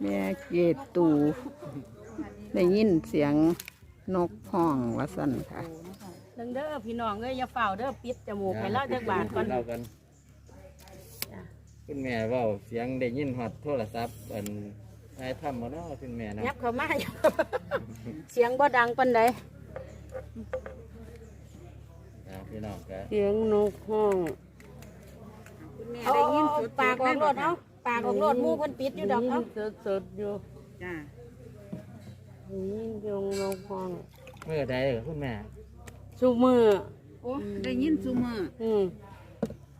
แม่เกตูได้ยินเสียงนกห้องว่าสั่นค่ะเรื่องเด้อพี่น้องเอ้ยอย่าเฝ้าเด้อปิดจมูกให้เราจักบาทก่อนเล่ากันคุณแม่เว่าเสียงได้ยินฮอดโทรศัพท์อันทายทำมาเนาะคุณแม่เนาะยับเข้ามาอยู่เสียงบ่ดังปานใดอ่าพี่น้องก็เสียงนกห้องเอาเอาปากออกรถเอา ปากออกรถหมู่เพิ่นปิดอยู่ดอกเอาสดสดๆอยู่จ้าได้ยินเสียงนกห้องเมื่อใดกับคุณแม่ชุมือ โอ้ได้ยินซุมืออืม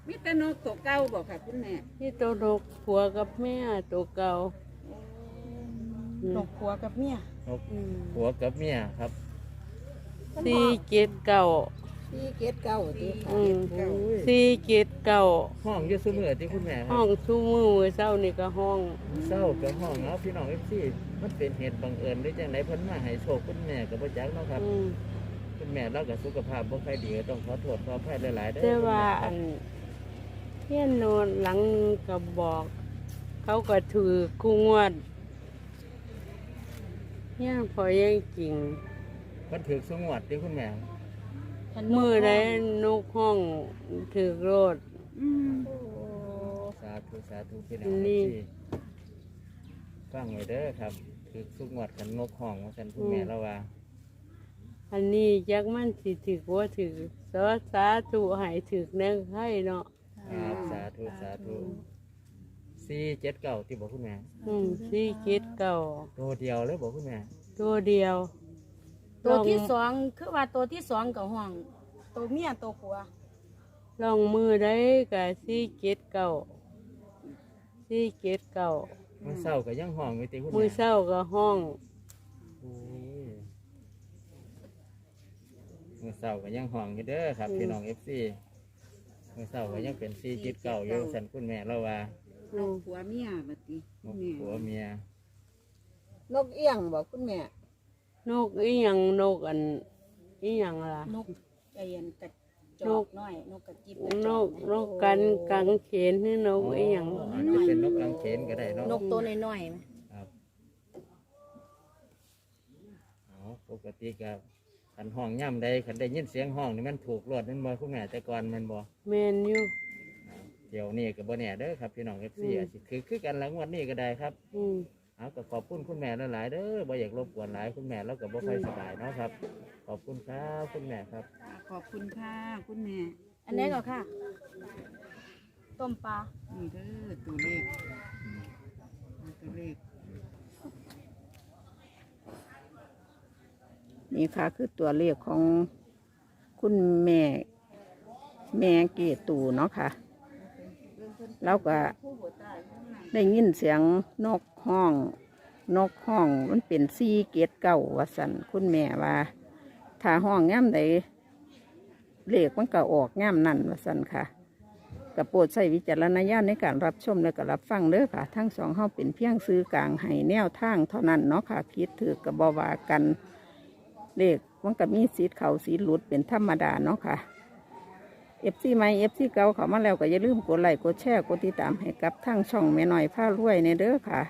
มีแต่นกตัวเก่าบอกค่ะคุณแม่ที่ตัวนกผัวกับแม่ตัวเก่านกผัวกับเมียนกผัวกับเมียครับ สี่เกตเก่า ที่เกตเก่าที่อืมสี่เกตเก่าห้องอยู่ซุมือที่คุณแม่คห้รัอบงชุมือเศร้านี่ก็ห้อง เศร้ากับห้องเนาะพี่น้องเอฟซีมันเป็นเหตุบังเอิญหรือจังไดเพิ่นมาให้โชคคุณแม่กับพ่อจักเนาะครับ อืมคุณแม่เรากับสุขภาพบ่ค่อยดีก็ต้องขอโทษขออภัยหลายๆเด้อแต่ว่าคุอัณนแม่เทียนโนนหลังกับบอก เขาก็ถือคู่งวดเนี่ยพอยังจริงเพิ่นถือสงวดที่คุณแม่ มือได้นกห้องถือโรดสาธุสาธุพี่น้องนี่ ที่ฟังไว้เด้อครับถือสุกงวดกันนกห้องว่าซั่นคุณแม่เราว่า อันนี้ยักมันสิถือว่าถือสาสาธุใหายถือแน่ให้เนาะครับสาธุสาธุสี่เจ็ดเก้าที่บอกคุณแม่อืมสี่เกตเก่าตัวเดียวเลยบอกคุณแม่ตัวเดียว ตัวที่ลสองคือว่าตัวที่สองกับห้อง ตัวเมียตัวผัวลองมือได้กับสี่เกตเก่าสี่เกตเก่ามื่อเศร้าก็ยังห้องไว้ตีคุณมือแม่เศร้าก็ห้องโอ้ยมื่อเศร้าก็ยังห้องอยู่เด้อครับพี่น้องเอฟซีมื่อเศร้าก็ยังเป็นสี่จิตเก่าอยู่สันคุณแม่เราว่าอืมผัวเมียบัดนี้นกผัวเมียนกเอี้ยงบอกคุณแม่ นกอีหยังนกอันอีหยังล่ะ นกไอ้ยันกระจนอก กน้อย นกกระจิบกระนจอกนกกันกังเขนนี่นกอีหยังอาจจะเป็นนกกังเขนก็ได้เนาะนกตัวน้อยๆไหมครับเอาปกติกับขันห้องย่ำใดขันได้ยินเสียงห้องนี่มันถูกรวดแมันบ่คุณแม่แต่ก่อนแมันบ่แมนอยู่เดี๋ยวนี้ก็บ่แน่เด้อครับพี่น้องเอฟซีอาจสิคือคือกันหลังวันนี้ก็ได้ครับ อืม เอาก็ขอบคุณคุณแม่หลายๆเด้อบ่อยากรบกวนหลายคุณแม่แล้วก็บ่ค่อยสบายเนาะครับ ขอบคุณครับคุณแม่ครับขอบคุณค่ะคุณแม่อันนี้ก็ค่ะ ต้มปลานี่เด้อตัวเลขตัวเลขนี่ค่ะคือตัวเลขของคุณแม่ แม่เกตูเนาะค่ะ แล้วก็ ได้ยินเสียงนกห้อง นกห้องมันเป็นซีเกตเก่าว่าสันคุณแม่ว่าถ้าห้องง่มใดเลขมันก็ออกง่มนั่นว่าสันค่ะกระโปรดใส่วิจารณญาณในการรับชมและก็รับฟังเด้อค่ะ ทั้งสองเฮาเป็นเพียงซื้อกลางให้แนวทางเท่านั้นเนาะค่ะคิดถือกับบวากันเลขมันก็มีสีเขาสีหลุดเป็นธรรมดาเนาะค่ะ เอฟซีใหม่เอฟซีเก่าเขามาแล้วก็อย่าลืมกดไลค์กดแชร์กดติดตามให้กับทั้งช่องแม่หน่อยผ้ารวยในเด้อค่ะ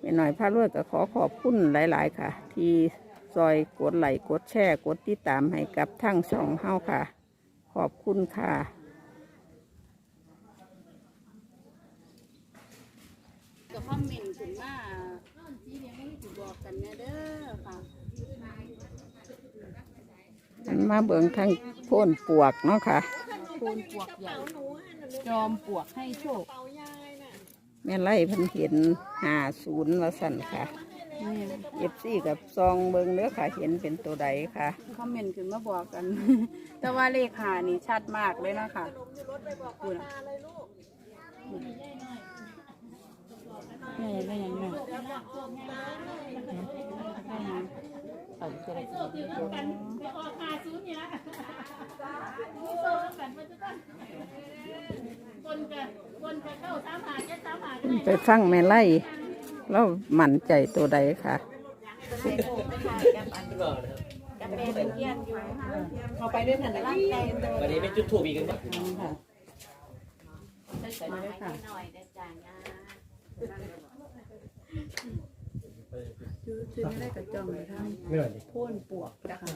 แม่หน่อยผ้ารวยก็ขอขอบคุณหลาย ๆ ค่ะ ที่ซอยกดไลค์กดแชร์กดติดตามให้กับทั้งช่องเฮาค่ะ ขอบคุณค่ะก็คอมเมนต์ถึงมาที่เลี้ยงไม่ถูกบอกกันนะเด้อค่ะอันมาเบิ่งทาง โพ่นปวกเนาะค่ะ โคนปวกใหญ่ จอมปวกให้โชคแม่ไล่เพิ่นเห็นหาศูนย์ว่าสั่นค่ะนี่เอฟซีกับซองเบิ่งเด้อค่ะ เห็นเป็นตัวใดค่ะ คอมเมนต์ขึ้นมาบอกกัน แต่ว่าเลขหานี่ชัดมากเลยนะคะคุณอะนี่ได้ยังไง คนกันคนกันเข้าสามหาเจ็ดสามหาไปฟังแม่ไล่แล้วมั่นใจตัวใดค่ะกับแม่เป็นเพี้ยนอยู่เขาไปด้วยกันร่างกายวันนี้เป็นจุดถูกอีกกันมาให้หน่อยได้จ้า ซื้อไม่ได้กระจองเลยทั้งไม่ไหวดิพ่นปวกนะคะ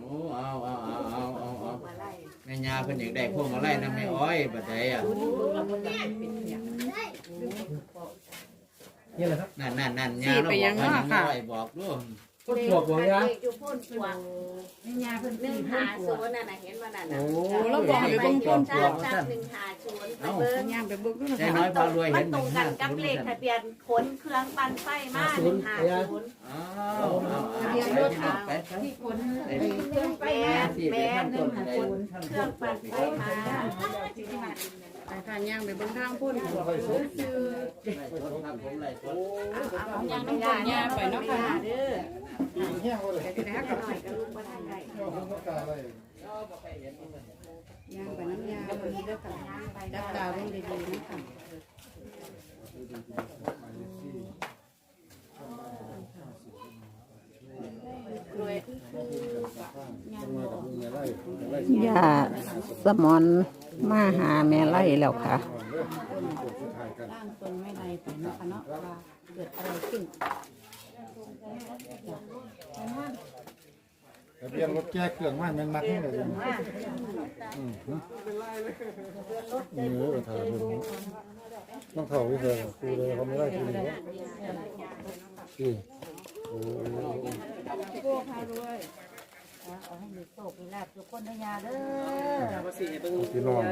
โอ้เอาเอาเอาเอาเอาเอาแม่ยาเพิ่นอยากได้พวงมาลัยนำแม่อ้อยบัดใดอะนี่แหละครับนั่นนั่นนั่นยาเราบอกว่าน้ำอ้อยบอกด้วย ต้นปลวกบอกยาอยู่พ่นปวกหนึ่งหาศูนย์น่ะนะเห็นว่านั่นน่ะโอ้เราบอกให้เบิ่งต้นปวกชัดหนึ่งหาศูนย์ไปเบิ่งย่างไปเบิ่งด้วยได้นะคะน้อยพารวยมัเห็นนตรงกันกับเลขทะเบียนขนเครื่องปั่นไฟมาหนึ่งหาศูนย์อ้าวเอาเอาไปไปที่คนเครื่องแม่แม่หนึ่งหาศูนย์เครื่องปั่นไฟมา ไปค่ะย่างไปเบิ่งทางโพ่นปวกซื้อผมไล่สดย่างน้ำมันย่างไปเนาะค่ะเด้อๆไปแล้กับหน่อยก็ลูกบ่ได้ได้ย่างไปน้ำยาไปนี่ด้วยค่ะจับตาเบิ่งดีๆนะคะย่าสมอน มาหาแม่ไล่แล้วค่ะ ร่างทรงไม่ได้ไปเนาะค่ะเนาะว่าเกิดอะไรขึ้นทะเบียนรถแก้เครื่องมันแมันมักนี่เลยอืมนี่ก็ถ่ายเพิ่นต้องเท่าวิเศษครูเลยเขาไม่ได้ครูเลยนี่โอ้ ขอให้มีโชคมีลาภทุกคนนะยาเด้อพี่น้อง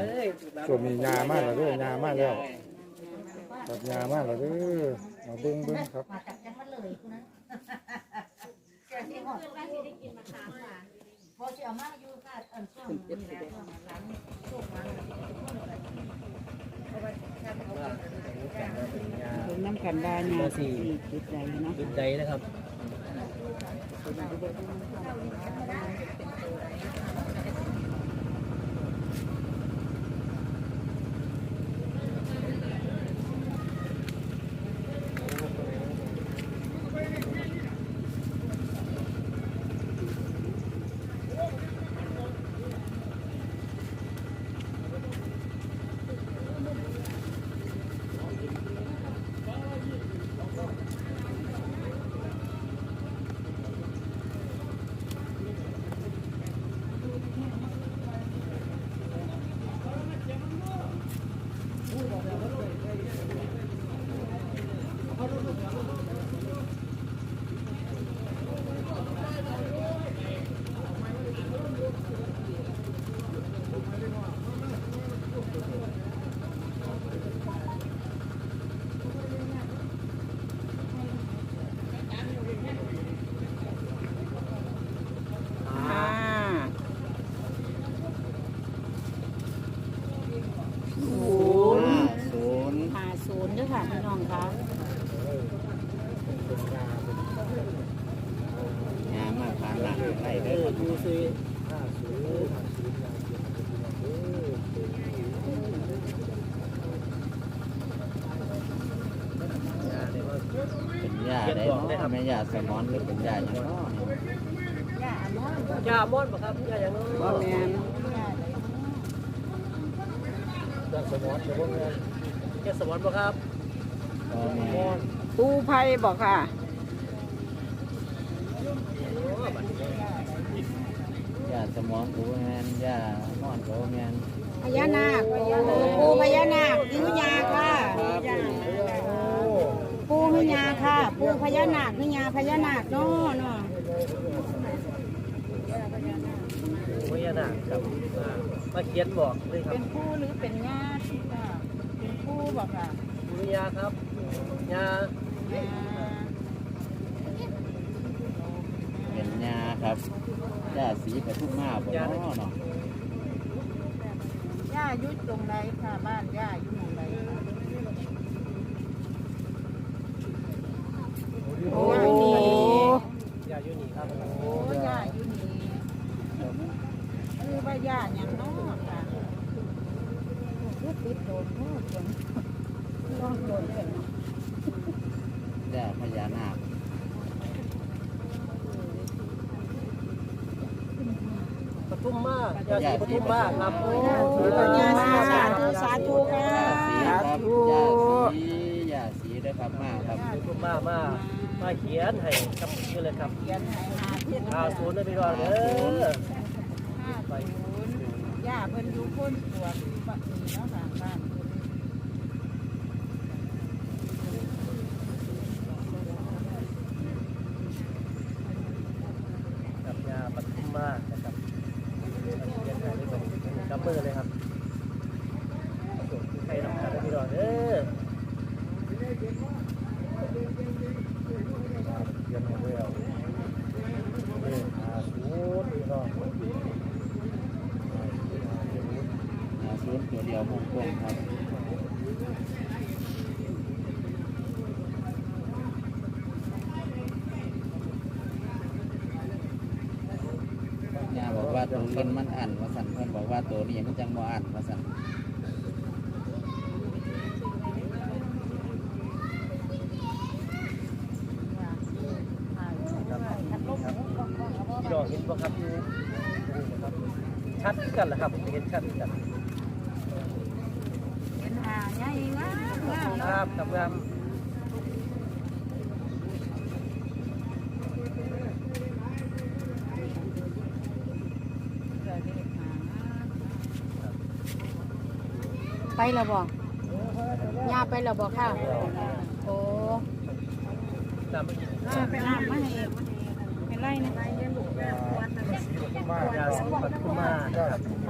ส่วนมียามากแล้วเด้อยามากแล้วตัดยามากแล้วเด้อมาเบิ้งเบิ้งครับ มาจากจังหวัดเลยคุณนะเสียที่หอดไม่ได้กินมะขามค่ะพอจะเอามาอยู่ค่ะเอิ่มช่วงนี้แหละช่วงร้านโชคมาเบิ่งน้ำกันได้เนี่ยสี่จุดใดเนาะจุดใดนะครับ อ่าศูนย์ ศูนย์ หาศูนย์ด้วยค่ะพี่น้องค่ะ ยามาผ่านหลังไล่ เอ เด้อ อดูสิ เป็นยาได้เนาะ แม่ยาสมอนหรือเป็นยาอย่างเนาะยาหมดบ่ครับยาอย่างนู้นบ่แม่นจาสมอนี้แกสมอนบ่ครับก็แม่ปูไผ่บอกค่ะยาสมองกูแม่นยานอนกูแม่นพญานาคปูพญานาคยือยาค่ะ ปูหยาค่ะ ปูพญานาคหยาพญานาคเนาะเนาะพญานาคครับอ่ามาเขียนบอกเลยครับเป็นปูหรือเป็นญาติค่ะเป็นปูบอกค่ะมียาครับยาเป็นยาครับยาสีปทุมมาบ่เนาะเนาะย่าอยู่ตรงไหนค่ะบ้านย่าอยู่ตรงไหนค่ะ โอ้ ยาอยู่นี่ครับ โอ้ย่าอยู่นี่คือว่าย่าอย่างน้อค่ะลูกติดโดนพ่อจนร้องโดนเลยเนาะ ยาพญานาค ป ทุมมากยาสีปทุมมากครับโอ้ยาสาธุสาธุค่ะยาสีครับยาสียาสีเด้ด้อครับมาครับคุณมามามาเขียนให้ครับนี่เลยครับเขียนให้หาทิศหาศูนย์เลยพี่น้องเด้อห้าศูนย์ย่าเพิ่นอยู่คนปวดบ้านนี้เนาะค่ะบ้านเพิ่น กับยาปทุมมานะครับมาเขียนให้ด้วยกันกับมือเลยครับใครนำกันพี่น้องเด้อ เขียนให้แล้วเลขหาศูนย์พี่น้อง หาศูน ย์ตัวเดียวมงครับย่าบอกว่าตัวเล่นมันอ่านว่าสันเพื่อนบอกว่าตัวนี้มันจังบ่อ่านว่าสันพี่น้องเห็นบ่ครับอยู่ครับชัดกันเหรอครับเห็นชัดกัน เห็นหาใหญ่งามงาม คเนาะรับกับงามเกิดเลขหางามไปแล้วบอกยาไปแล้วบอกค่ะ โอ้นำไปกินอ่าไปน้ำมาให้ให้ไล่นะสีปทุมมายาสีปทุมมานะครับ